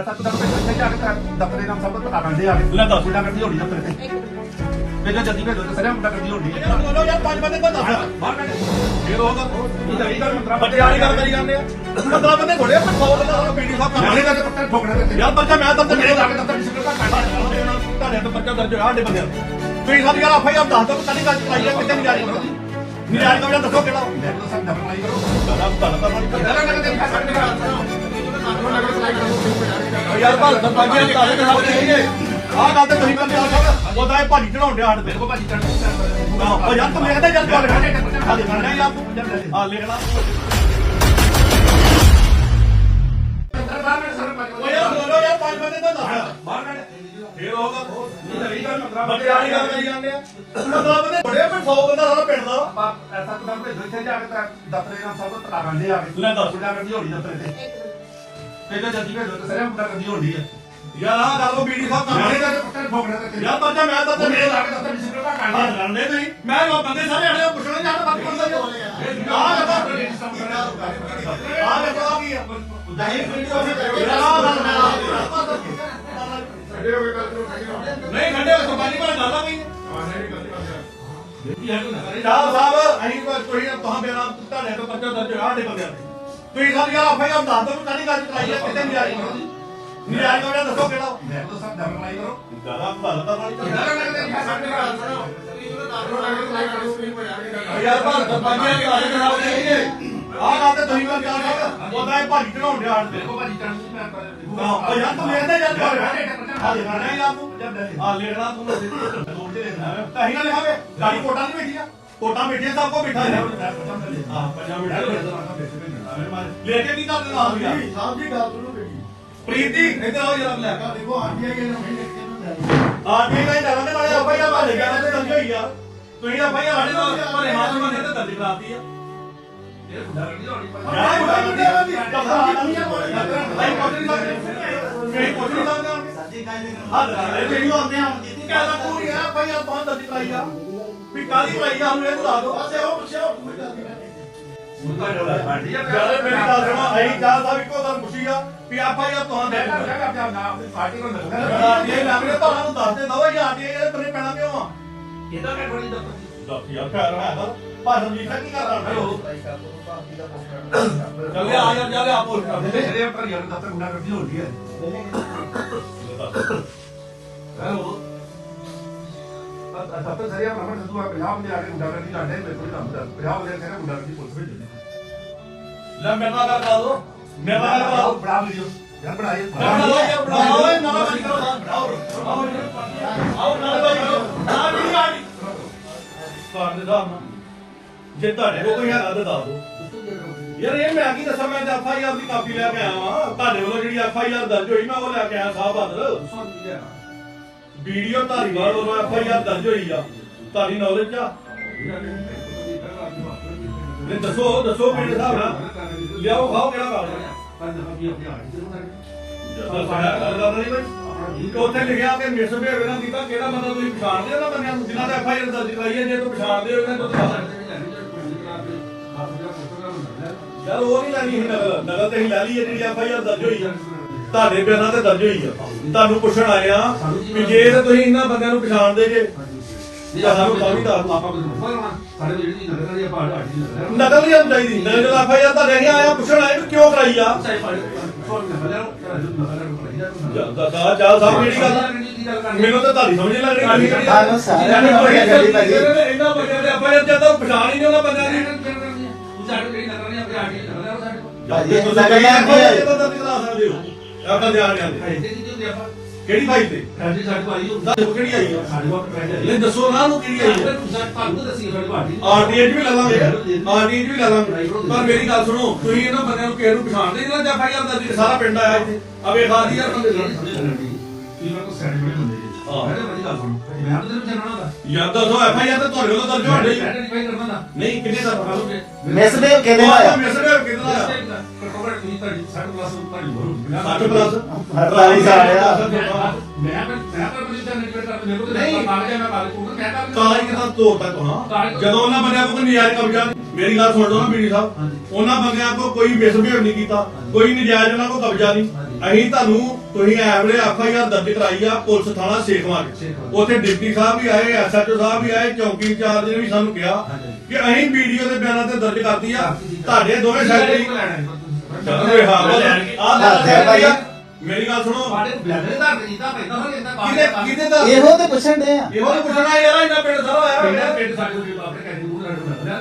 ਐਸਾ ਤਾਂ ਇੱਥੇ ਜਾ ਕੇ ਦਫ਼ਤਰੇ ਨਾਮ ਸਭ ਤੋਂ ਪਤਾ ਕਰਦੇ ਆ। ਲੈ ਦੱਸ। ਗੁੰਡਾ ਕਰਦੀ ਹੋਣੀ ਦਫ਼ਤਰ ਤੇ ਮੈਨੂੰ ਜਲਦੀ ਭੇਜੋ ਤੇ ਸਰਿਆ ਗੁੰਡਾ ਕਰਦੀ ਹੋਣੀ। ਬੋਲੋ ਯਾਰ ਪੰਜ ਬੰਦੇ ਕੋ ਦੱਸ। ਬਾਹਰ ਕੱਢ ਫੇਰ ਹੋਗਾ ਇਹ ਤਾਂ ਇਹ ਗੱਲ ਮੰਤਰਾ ਬੱਚੇ ਵਾਲੀ ਗੱਲ ਕਰੀ ਜਾਂਦੇ ਆ। 15 ਬੰਦੇ ਘੋੜੇ ਪਰ 100 ਬੰਦਾ ਉਹ ਪੀਡੀ ਸਾਹਿਬ ਨਾਲੇ ਕੰਮ ਦਾ ਪੱਤਰ ਠੋਕਣਾ ਤੇ ਯਾਰ ਬੱਚਾ ਮੈਂ ਤਾਂ ਮੇਰੇ ਜਾ ਕੇ ਦਫ਼ਤਰ ਦੀ ਦਾ ਕੱਢ ਤੁਹਾਡੇ ਤੋਂ ਬੱਚਾ ਦਰਜ ਹੋਇਆ ਸਾਡੇ ਬੰਦੇ ਤੁਸੀਂ ਸਾਹਿਬ ਯਾਰ ਆਫਾਈ ਆਪ ਦੱਸ ਦਿਓ ਕਦੀ ਗੱਲ ਚਲਾਈ ਆ ਕਿੱਥੇ ਨਹੀਂ ਜਾ ਰਹੀ ਨਹੀਂ ਜਾ ਤਾਂ ਦੱਸੋ ਕਿਹੜਾ। ਮੈਂ ਤਾਂ ਸਭ ਡਬਲ ਲਾਈ ਕਰੋ। ਗਲਾ ਗਲਾ ਤਾਂ ਮਾਰੀ ਨਗਰ ਯਾਰ ਭਾਰਤ ਸਰਪੰਚ ਨੇ ਕਾਲੇ ਦੇ ਸਾਹਮਣੇ ਕਹੀਏ ਆਹ ਗੱਲ ਤੇ ਤੁਸੀਂ ਕਰਦੇ ਆ ਉਹਦਾ ਇਹ ਭਾਜੀ ਚੜਾਉਣ ਡਿਆ ਸਾਡੇ ਤੇ। ਦੇਖੋ ਭਾਜੀ ਚੜ੍ਹ ਉਹ ਯਾਰ ਤੂੰ ਲਿਖਦਾ ਜਦ ਤੂੰ ਲਿਖਦਾ ਆ ਲਿਖਣਾ ਯਾਰ ਤੂੰ ਆ ਲਿਖਣਾ ਉਹ ਯਾਰ ਬੋਲੋ ਯਾਰ ਪੰਜ ਬੰਦੇ ਤਾਂ ਦੱਸ। ਫੇਰ ਹੋਗਾ ਬੱਚੇ ਵਾਲੀ ਗੱਲ ਕਰੀ ਜਾਂਦੇ ਆ। 15 ਬੰਦੇ ਬੜੇ ਪਰ 100 ਬੰਦਾ ਸਾਰਾ ਪਿੰਡ ਦਾ। ਐਸਾ ਤਾਂ ਭੇਜੋ ਇੱਥੇ ਜਾ ਕੇ ਦਫ਼ਤਰੇ ਨਾਮ ਸਭ ਤੋਂ ਪਤਾ ਕਰਦੇ ਆ ਲੈ ਦੱਸ। ਗੁੰਡਾ ਕਰਦੀ ਹੋਣੀ ਦਫ਼ਤਰ ਤੇ। ਮੈਨੂੰ ਜਲਦੀ ਭੇਜੋ ਤੇ ਸਰਿਆ ਗੁੰਡਾ ਕਰਦੀ ਹੋਣੀ ਹੈ ਯਾਰ ਆ ਗੱਲ ਉਹ ਬੀਡੀ ਸਾਹਿਬ ਕੰਮ ਦਾ ਪੱਤਰ ਠੋਕਣਾ ਤੇ ਯਾਰ ਬੱਚਾ ਮੈਂ ਤਾਂ ਮੇਰੇ ਜਾ ਕੇ ਦਫ਼ਤਰ ਦੀ ਸਿਕਰ ਦਾ ਆ ਲੜਨੇ ਤੁਸੀਂ। ਮੈਂ ਲੋ ਬੰਦੇ ਸਾਰੇ ਅੜੇ ਪੁੱਛਣਾ ਜਾਂਦਾ ਬਾਕੀ ਬੰਦਾ ਆ। ਵੇਖੋ ਆ। ਵੇਖੋ ਆ। ਕੀ ਆ। ਦਾਈ ਵੀਡੀਓ ਆ। ਗੱਲ ਨਹੀਂ ਖੰਡੇ ਸਰਪੰਚ ਕੋਲ ਗੱਲ ਆ ਗਈ ਸਾਹਿਬ ਸਾਹਿਬ ਅਸੀਂ ਕੋਈ ਮੇਰਾ ਤੁਹਾਡੇ ਤੋਂ ਬੱਚਾ ਦਰਜ ਹੋਇਆ ਸਾਡੇ ਬੰਦਿਆਂ ਤੇ। ਤੁਸੀਂ ਸਾਹਿਬ ਯਾਰ ਆਪ ਦੱਸ ਦਿਓ ਕਾਹਦੀ ਗੱਲ ਚਲਾਈ ਆ ਕਿਤੇ ਨਹੀਂ ਆ ਰਹੀ। ਨਹੀਂ ਆ ਰਹੀ ਤਾਂ ਦੱਸੋ ਕਿਹੜਾ ਮੈਂ ਤਾਂ ਸਭ ਡਬਲ ਲਾਈ ਕਰੋ। ਗਾਲਾਂ ਭਲ ਤਾਂ ਵਾਲੀ ਨਗਰ ਨਗਰ ਦੇ ਸਾਡੇ ਯਾਰ ਭਾਰਤ ਨੇ ਕਾਲੇ ਦੇ ਸਾਹਮਣੇ ਕਹੀਏ ਆਹ ਗੱਲ ਤੇ ਤੁਸੀਂ ਗੱਲ ਕਰ ਰਹੇ ਉਹਦਾ ਇਹ ਭਾਜੀ ਚੜਾਉਣ ਸਾਡੇ ਤੇ। ਦੇਖੋ ਭਾਜੀ ਚੜ੍ਹ ਮੈਂ ਉਹ ਯਾਰ ਤੂੰ ਜਦ ਤੂੰ ਆ। ਲਿਖਣਾ ਯਾਰ ਤੂੰ। ਆ ਲਿਖਣਾ ਤੂੰ। ਸੋਚ ਦੇ ਨਾ ਤਾਂ ਹੀ ਨਾ ਲਿਖਾਵੇ ਗਾੜੀ ਕੋਟਾਂ ਨਹੀਂ ਬੈਠੀਆਂ। ਕੋਟਾਂ ਬੈਠੀਆਂ ਸਭ ਕੋ ਬਿਠਾ। ਲਿਆ ਹਾਂ ਪੰਜਾਂ ਮਿੰਟ। ਲੈ ਕੇ ਕੀ ਕਰਦੇ ਨਾਮ ਯਾਰ ਸਾਹਿਬ ਜੀ ਗੱਲ ਸੁਣੋ ਬੇਟੀ ਪ੍ਰੀਤ ਇੱਧਰ ਆਓ ਜਰਾ ਲੈ ਕਾ ਦੇਖੋ ਆਂਟੀ ਆਈ ਨਾ ਮੈਂ ਲਿਖ ਕੇ ਨਾ ਆ ਠੀਕ ਹੈ ਡਰਾਂ ਦੇ ਨਾਲੇ ਆਪਾਂ ਯਾਰ ਭਾਲੇ ਗਿਆ ਤੇ ਦਰਜ ਹੋਈ ਆ ਤੁਸੀਂ ਆਪਾਂ ਯਾਰ ਸਾਡੇ ਨਾਲ ਭਾਲੇ ਮਾਰ ਮਾਰ ਤੇ ਦਰਜ ਕਰਾਤੀ ਆ ਇਹ ਗੁੰਡਾ ਕਰਦੀ ਹੋਣੀ ਮੁੰਡਾ ਵੀ ਕਬਜ਼ਾ ਨਹੀਂ ਆ ਨਹੀਂ ਨਹੀਂ ਕਈ ਪੁੱਛ ਨਹੀਂ ਕੇ ਸੱਚੀ ਗੱਲ ਨਹੀਂ ਹਾਂ ਇਹ ਵੀਡੀਓ ਆਉਂਦੇ ਆ ਕੀਤੀ ਕਹਿੰਦਾ ਪੂਰੀ ਆ ਭਾਈ ਆ ਬਹੁਤ ਦਰਜ ਕਰਾਈ ਆ ਵੀ ਕਾਲੀ ਕਰਾਈ ਆ ਨੂੰ ਇਹ ਬਤਾ ਦਿਓ ਪਾਸੇ ਉਹ ਪੁੱਛਿਆ ਉਹ ਕੋਈ ਗੱਲ ਨਹੀਂ ਯਾਰ ਮੇਰੀ ਗੱਲ ਸੁਣੋ ਅਸੀਂ ਚਾਹ ਸਾਹਿਬ ਇੱਕੋ ਗੱਲ ਪੁੱਛੀ ਆ ਵੀ ਆਪਾਂ ਯਾਰ ਤੁਹਾਨੂੰ ਦੇ ਆਰਟੀਏ ਲੱਗ ਤੁਹਾਨੂੰ ਦੱਸ ਦੇ ਦਵਾ ਯਾਰ ਆਰਟੀਏ ਇਹਦੇ ਪਰੇ ਪੈਣਾ ਕਿਉਂ ਆ? ਦੱਸ ਯਾਰ ਘਰ ਹੈ ਨਾ ਭਾਸ਼ਣ ਲਿਖਾ ਕੀ ਕਰ ਰਹਾ ਹੈਲੋ। ਚੱਲ ਆ ਯਾਰ ਜਾ ਲੈ ਆਪੋ ਇਹਦੇ ਉੱਪਰ ਯਾਰ ਦਫ਼ਤਰ ਗੁੰਡਾ ਕਰਦੀ ਹੋਣੀ ਹੈ ਹੈਲੋ। ਦਫ਼ਤਰ ਸਰੀਆ ਬ੍ਰਾਹਮਣ ਸਦੂਆ ਪੰਜਾਬ ਦੇ ਆ ਕੇ ਗੁੰਡਾ ਕਰਦੀ ਲਾਡੇ ਮੇਰੇ ਕੋਲ ਕੰਮ ਦਾ ਪੰਜਾਬ ਦੇ ਕਹਿੰਦਾ ਗੁੰਡਾ ਕਰਦੀ ਪੁਲਿਸ ਭੇਜੋ ਲੈ ਮੇਰੇ ਨਾਲ ਗੱਲ ਕਰਾ ਦੋ। ਮੇਰੇ ਨਾਲ ਗੱਲ ਕਰਾ ਦੋ। ਬਣਾ ਵੀਡੀਓ। ਯਾਰ ਬਣਾਏ ਬਣਾਓ ਬਣਾਓ ਨਾਲ ਗੱਲ ਕਰੋ ਬਣਾਓ ਆਓ ਆਓ ਨਾਲ ਗੱਲ ਕਰੋ ਨਾ ਵੀ ਆ ਗਈ ਕਾਰ ਦੇ ਦਾ ਜੇ ਤੁਹਾਡੇ ਕੋਲ ਕੋਈ ਹੈਗਾ ਤਾਂ ਦੱਸ ਦਿਓ। ਯਾਰ ਇਹ ਮੈਂ ਕੀ ਦੱਸਾਂ? ਮੈਂ ਤਾਂ ਐਫ ਆਈ ਆਰ ਦੀ ਕਾਪੀ ਲੈ ਕੇ ਆਇਆ ਵਾਂ। ਤੁਹਾਡੇ ਵੱਲੋਂ ਜਿਹੜੀ ਐਫ ਆਈ ਆਰ ਦਰਜ ਹੋਈ ਮੈਂ ਉਹ ਲੈ ਕੇ ਆਇਆ ਸਾਹਿਬ ਬਹਾਦਰ ਵੀਡੀਓ ਧਾਰੀਵਾਲ ਵੱਲੋਂ ਐਫ ਆਈ ਆਰ ਦਰਜ ਹੋਈ ਆ। ਤੁਹਾਡੀ ਨੌਲੇਜ ਆ। ਨਹੀਂ, ਦੱਸੋ ਦੱਸੋ ਮੇਰੇ ਹਿਸਾਬ ਨਾਲ। ਲਿਆਓ, ਖਾਓ ਕਿਹੜਾ ਕਾਗਜ਼ ਉੱਥੇ ਲਿਖਿਆ ਕਿ ਮਿਸਬਿਹੇਵ ਇਹਨਾਂ ਕੀਤਾ, ਕਿਹੜਾ ਬੰਦਾ ਤੁਸੀਂ ਪਛਾਣਦੇ ਹੋ ਨਾ ਬੰਦਿਆਂ ਨੂੰ? ਜਿਨ੍ਹਾਂ ਦਾ ਐਫ ਆਈ ਆਰ ਦਰਜ ਕਰਾਈ ਹੈ, ਜੇ ਤੂੰ ਪਛਾਣਦੇ ਹੋ, ਇਹਨਾਂ ਤੋਂ ਯਾਰ, ਉਹ ਨਹੀਂ ਲੈਣੀ ਸੀ ਨਗਲ ਨਗਲ ਤੇ ਹੀ ਲੈ ਲਈ ਜਿਹੜੀ ਐਫ ਆਈ ਆਰ ਦਰਜ ਹੋਈ ਆ। ਤੁਹਾਡੇ ਬਿਆਨਾਂ ਤੇ ਦਰਜ ਹੋਈ ਆ। ਤੁਹਾਨੂੰ ਪੁੱਛਣ ਆਏ ਆ ਵੀ ਜੇ ਤੇ ਤੁਸੀਂ ਇਹਨਾਂ ਬੰਦਿਆਂ ਨੂੰ ਪਛਾਣਦੇ ਜੇ ਤਾਂ ਨਹੀਂ ਚਾਹੀਦੀ। ਆਇਆ ਪੁੱਛਣ ਆਏ ਕਿਉਂ ਕਰਾਈ ਆ? ਦਾ ਜਾ ਸਾਹਿਬ ਕਿਹੜੀ ਗੱਲ? ਮੈਨੂੰ ਤਾਂ ਤੁਹਾਡੀ ਸਮਝ ਲੱਗ ਰਹੀ। ਇਹਨਾਂ ਬੰਦਿਆਂ ਦੇ ਆਪਾਂ ਜਦ ਤੱਕ ਪਛਾਣ ਹੀ ਨਹੀਂ ਉਹਨਾਂ ਬੰਦਿਆਂ ਦੀ। ਭਾਜੀ, ਨਗਲ ਲੈ ਕੇ ਆਏ। ਆਪਣਾ ਧਿਆਨ ਰੱਖਦੇ ਕਿਹੜੀ ਫਾਈਲ ਤੇ? ਦੱਸੋ ਕਿਹੜੀ ਆਈ ਆ? ਨਹੀਂ ਦੱਸੋ ਨਾ ਨੂੰ ਕਿਹੜੀ ਆਈ ਆ। ਆਰਟੀਐਚ ਵੀ ਲੈ ਲਾਂਗੇ। ਆਰਟੀਐਚ ਵੀ ਲੈ ਲਾਂਗੇ। ਪਰ ਮੇਰੀ ਗੱਲ ਸੁਣੋ ਤੁਸੀਂ ਇਹਨਾਂ ਬੰਦਿਆਂ ਨੂੰ ਕਿਸੇ ਨੂੰ ਪਛਾਣਦੇ ਜਿਹੜਾ ਜਾਂ ਫਾਈਲ ਦਾ ਸਾਰਾ ਪਿੰਡ ਆਇਆ ਇੱਥੇ। ਆ ਵੇਖ ਆ ਯਾਰ ਬੰਦੇ। ਯਾਰ ਦੱਸੋ ਐਫ ਆਈ ਆਰ ਤੇ ਤੁਹਾਡੇ ਵੱਲੋਂ ਦਰਜ ਹੋਣ ਨਹੀਂ ਕਿੰਨੇ ਦਾ? ਪਤਾ ਮਿਸਬੇਵ ਕਿਹਦੇ ਨਾਲ ਆ? ਮਿਸਰੇ ਕਿੰਨਾ ਆ 60 ਪਲੱਸ ਅੜਤਾਲੀ ਸਾਲ ਆ। ਕਾਲਾ ਹੀ ਕਿਦਾਂ ਤੋੜਦਾ ਤੁਹਾਂ ਜਦੋਂ ਉਹਨਾਂ ਬੰਦਿਆਂ ਕੋਲ ਨਜ਼ਾਰੇ ਕਬਜ਼ਾ ਮੇਰੀ ਗੱਲ ਸੁਣ ਲਓ ਨਾ ਬੀਡੀ ਸਾਹਿਬ ਹਾਂਜੀ। ਉਹਨਾਂ ਬੰਦਿਆਂ ਕੋ ਕੋਈ ਮਿਸਬਿਹੇਵ ਨਹੀਂ ਕੀਤਾ ਕੋਈ ਨਜਾਇਜ਼ ਉਹਨਾਂ ਕੋ ਕਬਜ਼ਾ ਨਹੀਂ ਹਾਂਜੀ। ਅਸੀਂ ਤੁਹਾਨੂੰ ਤੁਸੀਂ ਐਵਰੇ ਆਖਾ ਯਾਰ ਦਰਜ ਕਰਾਈ ਆ ਪੁਲਿਸ ਥਾਣਾ ਸੇਖਵਾਂ ਸੇਖਵਾਂ। ਉੱਥੇ ਡਿਪਟੀ ਸਾਹਿਬ ਵੀ ਆਏ ਐਸਐਚਓ ਸਾਹਿਬ ਵੀ ਆਏ ਚੌਕੀ ਇੰਚਾਰਜ ਨੇ ਵੀ ਸਾਨੂੰ ਕਿਹਾ। ਕਿ ਅਸੀਂ ਵੀਡੀਓ ਦੇ ਬਿਆਨਾਂ ਤੇ ਦਰਜ ਕਰਤੀ ਆ। ਤੁਹਾਡੇ ਦੋਵੇਂ ਸੈਕਟਰੀ ਸਾਡੇ ਇਹ ਹਾਂ ਆਹ ਹੈ ਭਾਈ। ਮੇਰੀ ਗੱਲ ਸੁਣੋ। ਬਲੈਡਰ ਦਾ ਕੀਤਾ ਪੈਂਦਾ ਹੋਵੇ ਇੰਨਾ ਕਿਹਦੇ ਕਿਹਦੇ ਦਾ ਇਹੋ ਤੇ ਪੁੱਛਣ ਦੇ ਆ। ਇਹੋ ਤਾਂ ਪੁੱਛਣਾ ਯਾਰ ਇਹਨਾਂ ਪਿੰਡ ਸਾਰਾ ਆਇਆ ਪਿੰਡ ਹੋਇਆ ਪਿੰਡ ਸਾਡੇ ਕੋਲ ਆਪਣੇ ਕਹਿੰਦੇ ਨੂੰ ਲੜਨ ਲੱਗਦਾ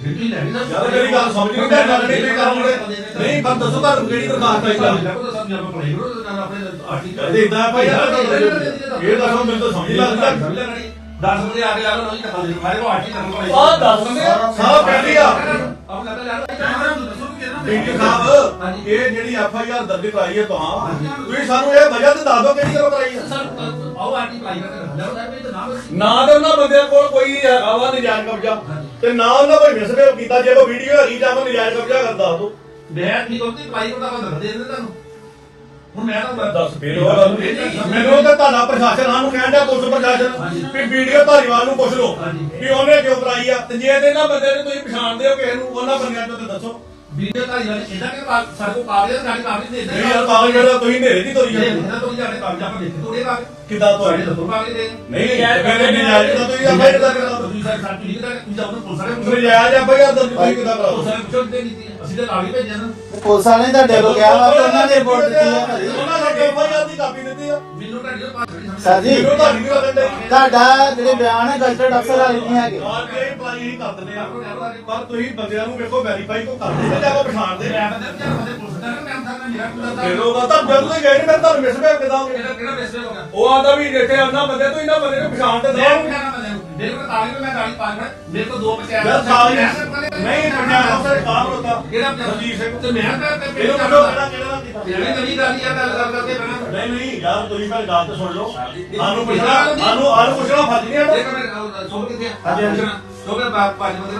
ਜਿਹੜੀ ਲੈਣੀ ਨਾ ਯਾਰ ਮੇਰੀ ਗੱਲ ਸਮਝ ਨਹੀਂ ਮੈਂ ਗੱਲ ਨਹੀਂ ਕਰੂੰਗੇ ਨਹੀਂ ਪਰ ਦੱਸੋ ਤੁਹਾਨੂੰ ਕਿਹੜੀ ਦਰਖਾਸਤ ਆਈ ਤਾਂ ਲੱਗਦਾ ਸਭ ਜਮਾ ਪੜਾਈ ਕਰੋ ਨਾਲ ਆਪਣੇ ਆਰਟੀਕਲ ਕਹਿੰਦੇ ਇਦਾਂ ਭਾਈ ਯਾਰ ਇਹ ਦੱਸੋ ਮੈਨੂੰ ਤਾਂ ਸਮਝ ਨਹੀਂ ਲੱਗਦਾ। 10 ਵਜੇ ਆ ਕੇ ਲਾ ਲਓ ਨਹੀਂ ਤਾਂ ਦੇ ਮਾਰੇ ਕੋ ਆਰਟੀਕਲ ਪੜਾਈ ਆਹ ਦੱਸ ਦਿੰਦੇ ਆ। ਸਾਰਾ ਪਿੰਡ ਹੀ ਆ। ਆਪ ਲੱਗਦਾ ਯਾਰ ਦੱਸੋ ਕਿ ਬੀਟੀ ਸਾਹਿਬ ਇਹ ਜਿਹੜੀ ਐਫ ਆਈ ਆਰ ਦਰਜ ਕਰਾਈ ਹੈ ਤੁਹਾਂ ਤੁਸੀਂ ਸਾਨੂੰ ਇਹ ਵਜ੍ਹਾ ਤੇ ਦੱਸ ਦਿਓ ਕਿਹੜੀ ਗੱਲ ਕਰਾਈ ਹੈ। ਸਰ ਆਓ ਆਰਟੀ ਤਾਂ ਨਾਮ ਨਾ ਤਾਂ ਉਹਨਾਂ ਬੰਦਿਆਂ ਕੋਲ ਕੋਈ ਹੈਗਾ ਵਾ ਨਜਾਇਜ਼ ਕਬਜ਼ਾ ਤੇ ਨਾ ਉਹਨਾਂ ਕੋਈ ਮਿਸਬਿਹੇਵ ਕੀਤਾ ਜੇ ਕੋਈ ਵੀਡੀਓ ਹੈਗੀ ਜਾਂ ਕੋਈ ਨਜਾਇਜ਼ ਕਬਜ਼ਾ ਕਰਦਾ ਦੋ ਮੈਂ ਠੀਕ ਹੁੰਦੀ ਪੜਾਈ ਕਰਦਾ ਬੰਦਾ ਦੇ ਦਿੰਦੇ ਤੁਹਾਨੂੰ। ਹੁਣ ਮੈਂ ਤਾਂ ਦੱਸ ਫਿਰ ਮੈਨੂੰ ਤਾਂ ਤੁਹਾਡਾ ਪ੍ਰਸ਼ਾਸਨ ਸਾਨੂੰ ਕਹਿਣ ਡਿਆ ਪੁਲਿਸ ਪ੍ਰਸ਼ਾਸਨ ਵੀ ਵੀਡੀਓ ਧਾਰੀਵਾਲ ਨੂੰ ਪੁੱਛ ਲਓ ਹਾਂਜੀ। ਵੀ ਉਹਨੇ ਕਿਉਂ ਕਰਾਈ ਆ? ਤੇ ਜੇ ਤੇ ਇਹਨਾਂ ਬੰਦੇ ਨੂੰ ਤੁਸੀਂ ਪਛਾਣਦੇ ਹੋ ਕਿਸੇ ਨੂੰ ਉਹਨਾਂ ਬੰਦਿਆਂ ਚੋਂ ਤੇ ਦੱਸੋ। ਵੀਡੀਓ ਤਾਂ ਇਹਨਾਂ ਇਹਦਾ ਕਿ ਸਾਡੇ ਕੋਲ ਕਾਗਜ਼ ਸਾਡੇ ਕਾਗਜ਼ ਦੇ ਨਹੀਂ ਯਾਰ ਕਾਗਜ਼ ਜਿਹੜਾ ਤੁਸੀਂ ਨੇਰੇ ਦੀ ਤੋਰੀ ਜਾਂਦੇ। ਇਹਨਾਂ ਤੋਂ ਸਾਡੇ ਕਾਗਜ਼ ਆਪਾਂ ਦੇਖੇ ਤੋੜੇ ਕਾਗਜ਼ ਕਿੱਦਾਂ ਤੁਹਾਡੇ ਤੋਂ ਕਾਗਜ਼ ਦੇ। ਨਹੀਂ ਯਾਰ ਕਹਿੰਦੇ ਨਜਾਇਜ਼ ਦਾ ਤੁਸੀਂ ਆਪਾਂ ਇਹਦਾ ਕਰਾ ਤੁਸੀਂ ਸਾਡੇ ਸਾਥ ਠੀਕ ਹੈ ਤੁਸੀਂ ਜਾਓ ਪੁਲਿਸ ਵਾਲੇ ਤੁਸੀਂ ਨਜਾਇਜ਼ ਆਪਾਂ ਯਾਰ ਦਰਜ ਤੁਸੀਂ ਕਿੱਦਾਂ ਕਰਾ ਪੁਲਿਸ ਵਾਲੇ ਪੁੱਛੋ ਨਹੀਂ ਅਸੀਂ ਤਾਂ ਨਾਲ ਹੀ ਭੇਜਿਆ ਨਾ। ਪੁਲਿਸ ਵਾਲੇ ਨੇ ਤੁਹਾਡੇ ਕੋਲ ਕਿਹਾ ਵਾ ਤੇ ਉਹਨਾਂ ਨੇ ਰਿਪੋਰਟ ਦਿੱਤੀ ਆ। ਭਾਜੀ ਉਹਨਾਂ ਨੇ ਐਫਆਈਆਰ ਦੀ ਕਾਪੀ ਦਿੱਤੀ ਆ ਮੈਨੂੰ ਤਾਂ ਨਹੀਂ ਪਤਾ ਸਰ ਜੀ। ਮੈਨੂੰ ਤੁਹਾਡੀ ਨਹੀਂ ਲੱਗਣ ਡਈ ਤੁਹਾਡਾ ਜਿਹੜੇ ਬਿਆਨ ਹੈ ਗਜ਼ਟਡ ਅਫਸਰ ਵਾਲੇ ਨਹੀਂ ਹੈਗੇ। ਆਰ ਕੇ ਅਪਲਾਈ ਨਹੀਂ ਕਰ ਦਿੰਦੇ ਆ ਪਰ ਤੁਸੀਂ ਬੰਦਿਆਂ ਨੂੰ ਵੇਖੋ ਵੈਰੀਫਾਈ ਕੋ ਕਰਦੇ ਤੇ ਜਾਂ ਕੋ ਪਛਾਣਦੇ ਮੈਂ ਬੰਦੇ ਵਿਚਾਰ ਬੰਦੇ ਪੁਲਿਸ ਦਾ ਮੈਂ ਤਾਂ ਮੇਰਾ ਪੁੱਛਦਾ ਫਿਰ ਉਹਦਾ ਤਾਂ ਜਦੋਂ ਗਏ ਨੀ, ਮੈਂ ਤੁਹਾਨੂੰ ਮਿਸਬਿਹੇਵ ਕਿਦਾਂ? ਹੋ ਕਿਹੜਾ ਕਿਹੜਾ ਮੈਸੇਜ ਹੋ ਗਿਆ ਉਹ ਆਂਦਾ ਵੀ ਇੱਥੇ ਉਹਨਾਂ ਬੰਦੇ ਤੋਂ ਇਹਨਾਂ ਬੰਦੇ ਨੂੰ ਪਛਾਣ ਤੇ ਮੈਂ ਦੋ ਪੁੱਛਣਾ ਬੰਦੇ ਨੂੰ। ਮੇਰੇ ਕੋਲ ਕਾਗਜ਼ ਮੈਂ ਗਾੜੀ ਪਾ ਖੜਾ ਮੇਰੇ ਕੋਲ ਦੋ ਬੱਚੇ ਯਾਰ ਸਾਲ ਨਹੀਂ ਪੰਜਾਬ ਅਫਸਰ ਕਾਮ ਕਿਹੜਾ ਸਰਜੀਤ ਸਿੰਘ ਤੇ ਮੈਂ ਤਾਂ ਤੇ ਇਹਨੂੰ ਪੁੱਛੋ ਕਿਹੜਾ ਕਿਹੜਾ ਕੀਤਾ ਮੈਂ ਨਵੀਂ ਗੱਲ ਯਾਰ ਗੱਲ ਕਰ ਕਰਕੇ ਬਣਾ ਨਹੀਂ ਨਹੀਂ ਯਾਰ ਤੁਸੀਂ ਪਹਿਲਾਂ ਗੱਲ ਤਾਂ ਸੁਣ ਲਓ। ਸਾਨੂੰ ਪੁੱਛਣਾ ਸਾਨੂੰ ਸਾਨੂੰ ਪੁੱਛਣਾ ਫਰਜ਼ ਨਹੀਂ ਦੇਖ ਮੈਂ ਸੋਲ ਕਿੱਥੇ ਆ? ਹਾਂਜੀ ਹਾਂਜੀ। ਸੋਲ ਬਾਪ ਪੰਜ ਬੰਦੇ